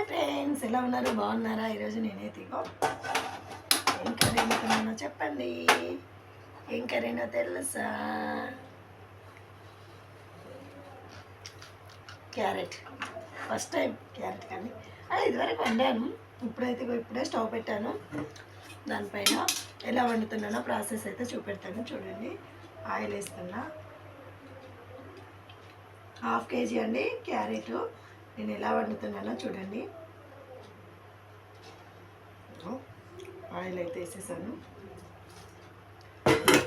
Hi friends ఎలా ఉన్నారు? బాగున్నారా? ఈరోజు నేనైతే ఇగో ఏం కర్రీ చెప్పండి. ఏం కర్రీనో తెలుసా? క్యారెట్. ఫస్ట్ టైం క్యారెట్ కానీ. అది ఇదివరకు వండాను. ఇప్పుడైతే ఇప్పుడే స్టవ్ పెట్టాను. దానిపైన ఎలా వండుతున్నానో ప్రాసెస్ అయితే చూపెడతాను. చూడండి. ఆయిల్ వేస్తున్నా. హాఫ్ కేజీ అండి క్యారెట్. నేను ఎలా వండుతున్నానో చూడండి. ఆయిల్ అయితే వేసేసాను.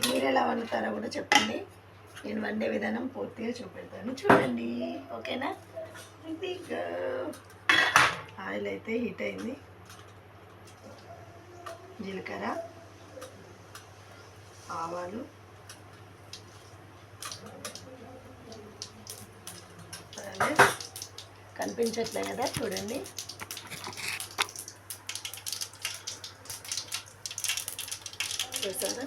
మీరు ఎలా వండుతారో కూడా చెప్పండి. నేను వండే విధానం పూర్తిగా చూపెడతాను. చూడండి ఓకేనా? ఆయిల్ అయితే హీట్ అయింది. జీలకర్ర ఆవాలు అలాగే కనిపించట్లే కదా చూడండి. చూసారా?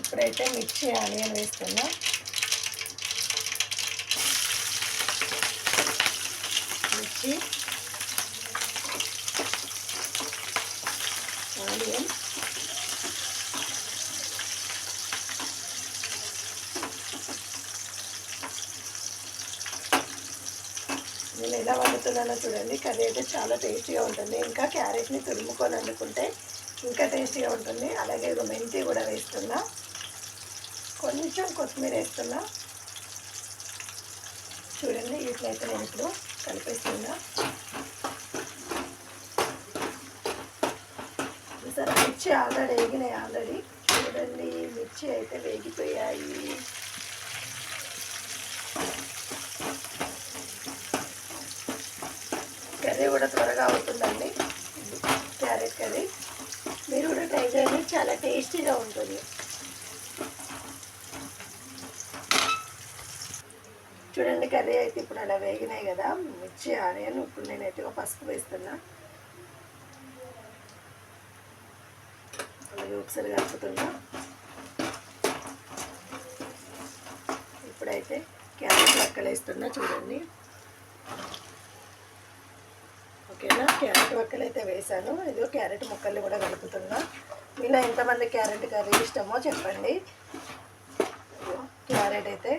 ఇప్పుడైతే మిర్చి ఆనియన్ వేస్తున్నా. మిర్చి ఆనియన్. నేను చూడండి. కర్రీ అయితే చాలా టేస్టీగా ఉంటుంది. ఇంకా క్యారెట్ని తురుముకొని వండుకుంటే ఇంకా టేస్టీగా ఉంటుంది. అలాగే ఇక మెంతి కూడా వేస్తున్నా. కొంచెం కొత్తిమీర వేస్తున్నా. చూడండి ఇట్లయితే నేను ఇప్పుడు కలిపేస్తున్నా. సరే మిర్చి ఆల్రెడీ వేగినాయి ఆల్రెడీ. చూడండి మిర్చి అయితే వేగిపోయాయి కర్రీ కూడా త్వరగా అవుతుందండి క్యారెట్ కర్రీ మీరు కూడా చాలా టేస్టీగా ఉంటుంది. చూడండి కర్రీ అయితే ఇప్పుడు అలా వేగినాయి కదా. మిర్చి ఆనియన్ ఇప్పుడు నేనైతే ఒక పసుపు వేస్తున్నా. అలాగే ఒకసారి కలుపుతున్నా. ఇప్పుడైతే క్యారెట్ వక్కలేస్తున్నా చూడండి. ఓకేనా? క్యారెట్ ముక్కలు అయితే వేసాను ఇదిగో క్యారెట్ ముక్కల్ని కూడా కలుపుతున్నా. మీలో ఎంతమంది క్యారెట్ కర్రీ ఇష్టమో చెప్పండి. క్యారెట్ అయితే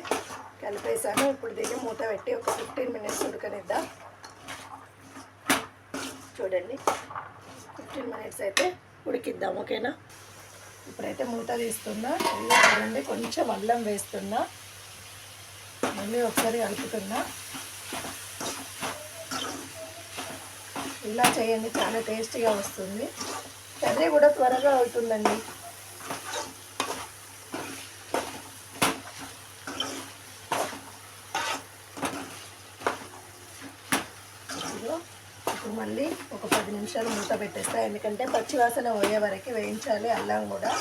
కలిపేసాను ఇప్పుడు దీన్ని మూత పెట్టి ఒక ఫిఫ్టీన్ మినిట్స్ ఉడకనిద్దాం. చూడండి. ఫిఫ్టీన్ మినిట్స్ అయితే ఉడికిద్దాం ఓకేనా? ఇప్పుడైతే మూత తీస్తున్నా. చూడండి కొంచెం అల్లం వేస్తున్నా. మళ్ళీ ఒకసారి కలుపుతున్నా. ఇలా చేయండి చాలా టేస్టీగా వస్తుంది. కర్రీ కూడా త్వరగా అవుతుందండి. ఇప్పుడు మళ్ళీ ఒక పది నిమిషాలు మూత పెట్టేస్తా. ఎందుకంటే పచ్చివాసన పోయే వరకు వేయించాలి అల్లం కూడా.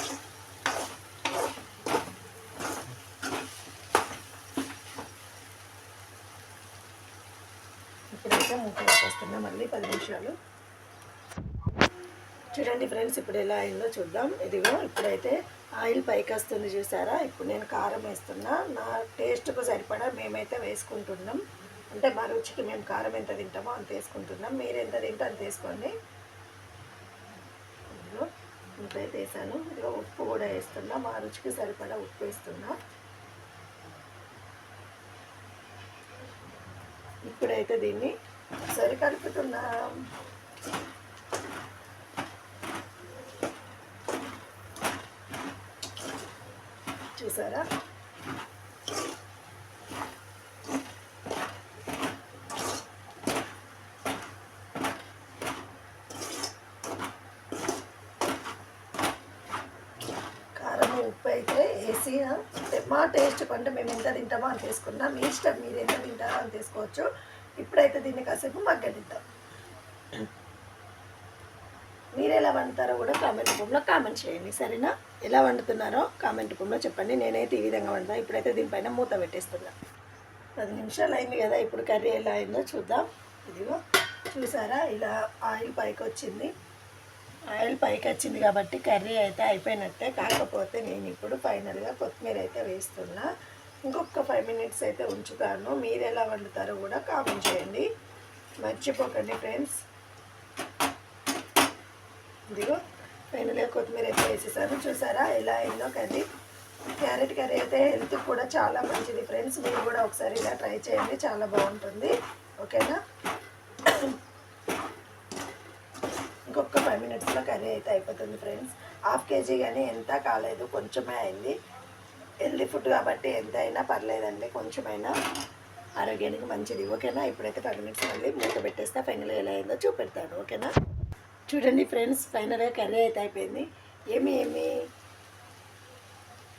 ఇప్పుడైతే మూత పెట్టేస్తున్నా. మళ్ళీ పది నిమిషాలు చూడండి ఫ్రెండ్స్ ఇప్పుడు ఎలా అయిందో చూద్దాం. ఇదిగో ఇప్పుడైతే ఆయిల్ పైకి వస్తుంది చూసారా? ఇప్పుడు నేను కారం వేస్తున్నా. నా టేస్ట్కు సరిపడా మేమైతే వేసుకుంటున్నాం. అంటే మా రుచికి మేము కారం ఎంత తింటామో అంత వేసుకుంటున్నాం. మీరు ఎంత తింటే అంత వేసుకోండి. ఇంకైతే వేసాను. ఇదిగో ఉప్పు కూడా వేస్తున్నా. మా రుచికి సరిపడా ఉప్పు వేస్తున్నా. ఇప్పుడైతే దీన్ని ఒకసారి చూసారా? కారం ఉప్పు అయితే వేసి అంటే మా టేస్ట్ కంటే మేము ఎంత తింటామో అంత వేసుకున్నాం. మీ ఇష్టం మీరు ఎంత తింటారో అంత వేసుకోవచ్చు. ఇప్పుడైతే దీన్ని కాసేపు మగ్గనిద్దాం. మీరు ఎలా వండుతారో కూడా కామెంట్ రూపంలో కామెంట్ చేయండి సరేనా? ఎలా వండుతున్నారో కామెంట్ రూపంలో చెప్పండి. నేనైతే ఈ విధంగా వండుతాను ఇప్పుడైతే దీనిపైన మూత పెట్టేస్తున్నా. పది నిమిషాలు అయింది కదా ఇప్పుడు కర్రీ ఎలా అయిందో చూద్దాం. ఇదిగో చూసారా? ఇలా ఆయిల్ పైకి వచ్చింది. ఆయిల్ పైకి వచ్చింది కాబట్టి కర్రీ అయితే అయిపోయినట్టే. కాకపోతే నేను ఇప్పుడు ఫైనల్గా కొత్తిమీర అయితే వేస్తున్నా. ఇంకొక ఫైవ్ మినిట్స్ అయితే ఉంచుతాను. మీరు ఎలా వండుతారో కూడా కామెంట్ చేయండి. మర్చిపోకండి ఫ్రెండ్స్ ఇదిగో పైనలే కొత్తిమీర అయితే వేసేసాను చూసారా ఎలా అయిందో కర్రీ. క్యారెట్ కర్రీ అయితే హెల్త్ కూడా చాలా మంచిది ఫ్రెండ్స్. మీరు కూడా ఒకసారి ఇలా ట్రై చేయండి. చాలా బాగుంటుంది. ఓకేనా? ఇంకొక ఫైవ్ మినిట్స్లో కర్రీ అయితే అయిపోతుంది ఫ్రెండ్స్. హాఫ్ కేజీ కానీ ఎంత కాలేదు కొంచెమే అయింది. హెల్దీ ఫుడ్ కాబట్టి ఎంత అయినా పర్లేదండి కొంచెమైనా. ఆరోగ్యానికి మంచిది. ఓకేనా? ఇప్పుడైతే ఫైవ్ మినిట్స్ మళ్ళీ మూత పెట్టేస్తే ఫైనల్ ఎలా అయిందో చూపెడతాను. ఓకేనా? చూడండి ఫ్రెండ్స్ ఫైనల్గా కర్రీ అయితే అయిపోయింది. ఏమి ఏమి?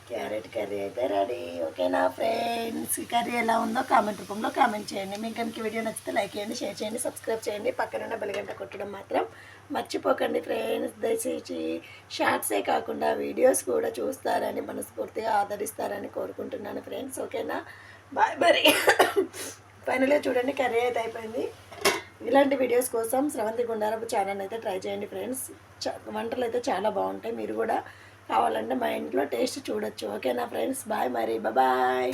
క్యారెట్ కర్రీ అయితే రెడీ. ఓకేనా ఫ్రెండ్స్? ఈ కర్రీ ఎలా ఉందో కామెంట్ రూపంలో కామెంట్ చేయండి. మీకు కనుక వీడియో నచ్చితే లైక్ చేయండి షేర్ చేయండి సబ్స్క్రైబ్ చేయండి. పక్కన ఉన్న కొట్టడం మాత్రం మర్చిపోకండి ఫ్రెండ్స్. దయచేసి షార్ట్సే కాకుండా వీడియోస్ కూడా చూస్తారని మనస్ఫూర్తిగా ఆదరిస్తారని కోరుకుంటున్నాను ఫ్రెండ్స్. ఓకేనా? బాయ్ మరి. ఫైనల్గా చూడండి కర్రీ అయితే అయిపోయింది. ఇలాంటి వీడియోస్ కోసం స్రవంతి గుండారపు ఛానల్ అయితే ట్రై చేయండి ఫ్రెండ్స్ చ- వంటలు అయితే చాలా బాగుంటాయి. మీరు కూడా కావాలంటే మా ఇంట్లో టేస్ట్ చూడొచ్చు. ఓకేనా ఫ్రెండ్స్ బాయ్ మరి. బాయ్